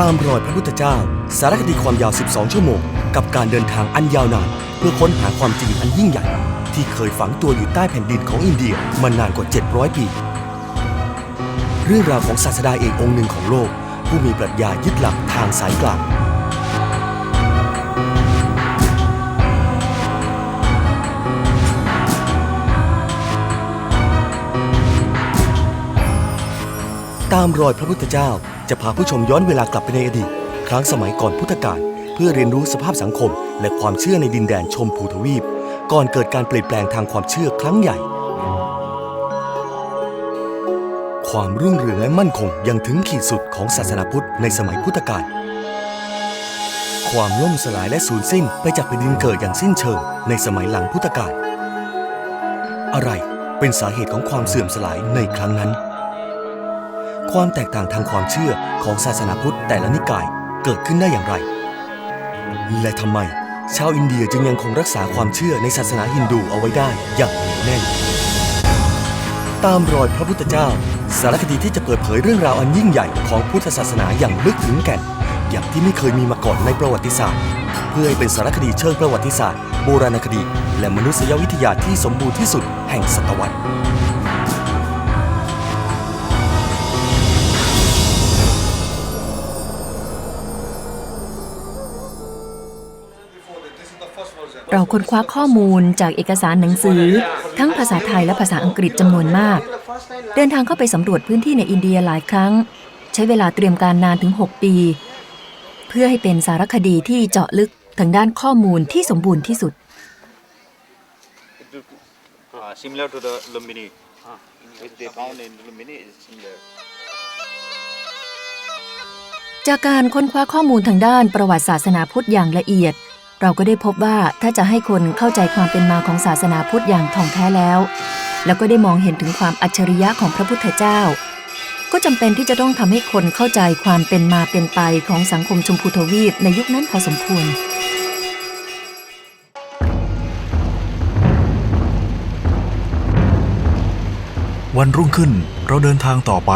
ตามรอยพระพุทธเจ้า สารคดีความยาว 12 ชั่วโมง กับการเดินทางอันยาวนาน เพื่อค้นหาความจริงอันยิ่งใหญ่ ที่เคยฝังตัวอยู่ใต้แผ่นดินของอินเดียมานานกว่า 700 ปี เรื่องราวของศาสดาเอกองค์หนึ่งของโลก ผู้มีปรัชญายึดหลักทางสายกลางตามรอยพระพุทธเจ้า จะพาผู้ชมย้อนเวลากลับไปในอดีต ครั้งสมัยก่อนพุทธกาลเพื่อเรียนรู้สภาพสังคม และความเชื่อในดินแดนชมพูทวีป ก่อนเกิดการเปลี่ยนแปลงทางความเชื่อครั้งใหญ่ ความรุ่งเรืองและมั่นคงยังถึงขีดสุดของศาสนาพุทธในสมัยพุทธกาลความล่มสลายและสูญสิ้นไปจากแผ่นดินเกิดอย่างสิ้นเชิงในสมัยหลังพุทธกาลอะไรเป็นสาเหตุของความเสื่อมสลายในครั้งนั้น ความแตกต่างทางความเชื่อของศาสนาพุทธแต่ละนิกายเกิดขึ้นได้อย่างไร และทำไม ชาวอินเดียจึงยังคงรักษาความเชื่อในศาสนาฮินดูเอาไว้ได้อย่างเหนียวแน่น ตามรอยพระพุทธเจ้า สารคดีที่จะเปิดเผยเรื่องราวอันยิ่งใหญ่ของพุทธศาสนาอย่างลึกถึงแก่น อย่างที่ไม่เคยมีมาก่อนในประวัติศาสตร์ เพื่อให้เป็นสารคดีเชิงประวัติศาสตร์ โบราณคดี และมนุษยวิทยาที่สมบูรณ์ที่สุดแห่งศตวรรษ เราค้นคว้าข้อมูลจากเอกสารหนังสือ ทั้งภาษาไทยและภาษาอังกฤษจำนวนมาก เดินทางเข้าไปสำรวจพื้นที่ในอินเดียหลายครั้ง ใช้เวลาเตรียมการนานถึง 6 ปี เพื่อให้เป็นสารคดีที่เจาะลึกทางด้านข้อมูลที่สมบูรณ์ที่สุด Uh, similar to the Lumbini, which they found in Lumbini is similar. จากการค้นคว้าข้อมูลทางด้านประวัติศาสนาพุทธอย่างละเอียด เราก็ได้พบว่าถ้าจะให้คนเข้าใจความเป็นมาของศาสนาพุทธอย่างท่องแท้แล้ว แล้วก็ได้มองเห็นถึงความอัจฉริยะของพระพุทธเจ้า ก็จำเป็นที่จะต้องทำให้คนเข้าใจความเป็นมาเป็นไปของสังคมชมพูทวีปในยุคนั้นพอสมควรวันรุ่งขึ้นเราเดินทางต่อไป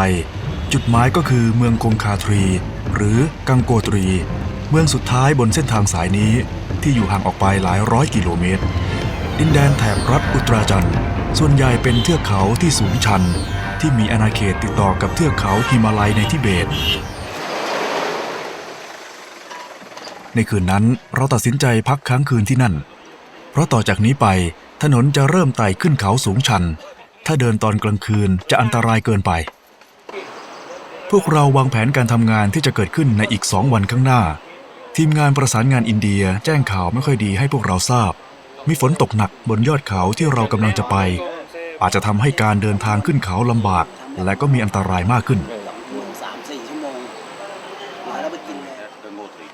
จุดหมายก็คือเมืองคงคาทรี หรือกังโกตรี เมืองสุดท้ายบนเส้นทางสายนี้ ที่อยู่ห่างออกไปหลายร้อยกิโลเมตร ดินแดนแถบรัฐอุตราจันทร์ส่วนใหญ่เป็นเทือกเขาที่สูงชัน ที่มีอาณาเขตติดต่อกับเทือกเขาฮิมาลัยในทิเบต ในคืนนั้นเราตัดสินใจพักค้างคืนที่นั่น เพราะต่อจากนี้ไปถนนจะเริ่มไต่ขึ้นเขาสูงชัน ถ้าเดินตอนกลางคืนจะอันตรายเกินไป พวกเราวางแผนการทำงานที่จะเกิดขึ้นในอีกสองวันข้างหน้า ทีมงานประสานงานอินเดียแจ้งข่าวไม่ค่อยดีให้พวกเราทราบ มีฝนตกหนักบนยอดเขาที่เรากำลังจะไป อาจจะทำให้การเดินทางขึ้นเขาลำบาก และก็มีอันตรายมากขึ้นสามสี่ชั่วโมงมาแล้วไปกินเลย Gangotri.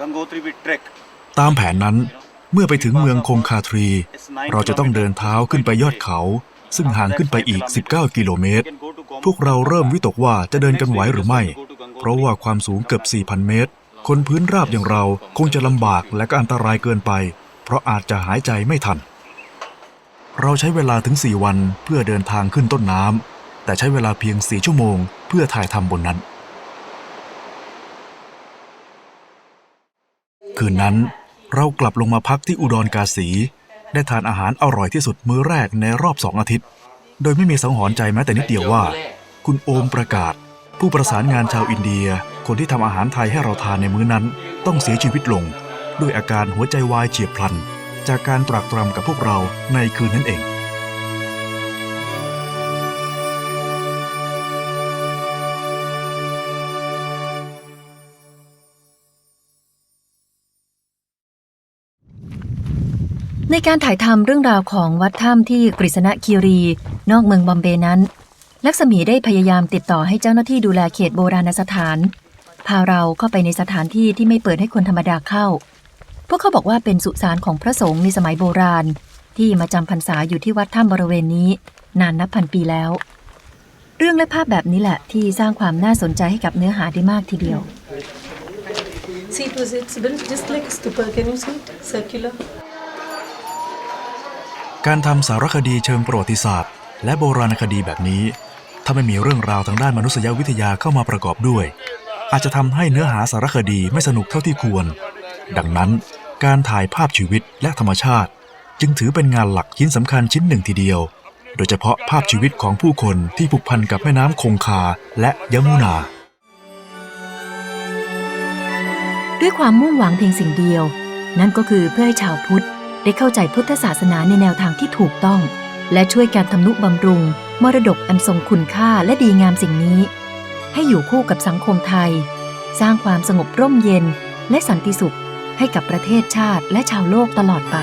Gangotri we trek. ตามแผนนั้นเมื่อไปถึงเมืองคงคาทรี เราจะต้องเดินเท้าขึ้นไปยอดเขา ซึ่งห่างขึ้นไปอีก 19 กิโลเมตร พวกเราเริ่มวิตกว่าจะเดินกันไหวหรือไม่ เพราะว่าความสูงเกือบ 4,000 เมตร คนพื้นราบอย่างเราคงจะลำบากและก็อันตรายเกินไป เพราะอาจจะหายใจไม่ทัน เราใช้เวลาถึง 4 วันเพื่อเดินทางขึ้นต้นน้ำแต่ใช้เวลาเพียง 4 ชั่วโมง เพื่อถ่ายทำบนนั้น คืนนั้นเรากลับลงมาพักที่อุดรกาสี ได้ทานอาหารอร่อยที่สุดมื้อแรกในรอบสองอาทิตย์ โดยไม่มีสังหรณ์ใจแม้แต่นิดเดียวว่า คุณโอมประกาศ ผู้ประสานงานชาวอินเดีย คนที่ทำอาหารไทยให้เราทานในมื้อนั้น ต้องเสียชีวิตลง ด้วยอาการหัวใจวายเฉียบพลัน จากการตรากตรำกับพวกเราในคืนนั้นเองในการถ่ายทำเรื่องราวของวัดถ้ำที่กฤษณะคีรี นอกเมืองบอมเบนั้น ลักษมีได้พยายามติดต่อให้เจ้าหน้าที่ดูแลเขตโบราณสถาน พาเราเข้าไปในสถานที่ที่ไม่เปิดให้คนธรรมดาเข้า พวกเขาบอกว่าเป็นสุสานของพระสงฆ์ในสมัยโบราณ ที่มาจำพรรษาอยู่ที่วัดถ้ำบริเวณนี้ นานนับพันปีแล้ว เรื่องและภาพแบบนี้แหละที่สร้างความน่าสนใจให้กับเนื้อหาได้มากทีเดียว See, it was it's built just like a stupa. Can you see it? Circular. การทำสารคดีเชิงประวัติศาสตร์ และโบราณคดีแบบนี้ ถ้าไม่มีเรื่องราวทางด้านมนุษยวิทยาเข้ามาประกอบด้วย อาจจะทำให้เนื้อหาสารคดีไม่สนุกเท่าที่ควร ดังนั้นการถ่ายภาพชีวิตและธรรมชาติ จึงถือเป็นงานหลักชิ้นสำคัญชิ้นหนึ่งทีเดียว โดยเฉพาะภาพชีวิตของผู้คนที่ผูกพันกับแม่น้ำคงคาและยมุนา ด้วยความมุ่งหวังเพียงสิ่งเดียว นั่นก็คือเพื่อให้ชาวพุทธได้เข้าใจพุทธศาสนาในแนวทางที่ถูกต้อง และช่วยการทำนุบำรุง มรดกอันทรงคุณค่าและดีงามสิ่งนี้ ให้อยู่คู่กับสังคมไทย สร้างความสงบร่มเย็นและสันติสุขให้กับประเทศชาติและชาวโลกตลอดไป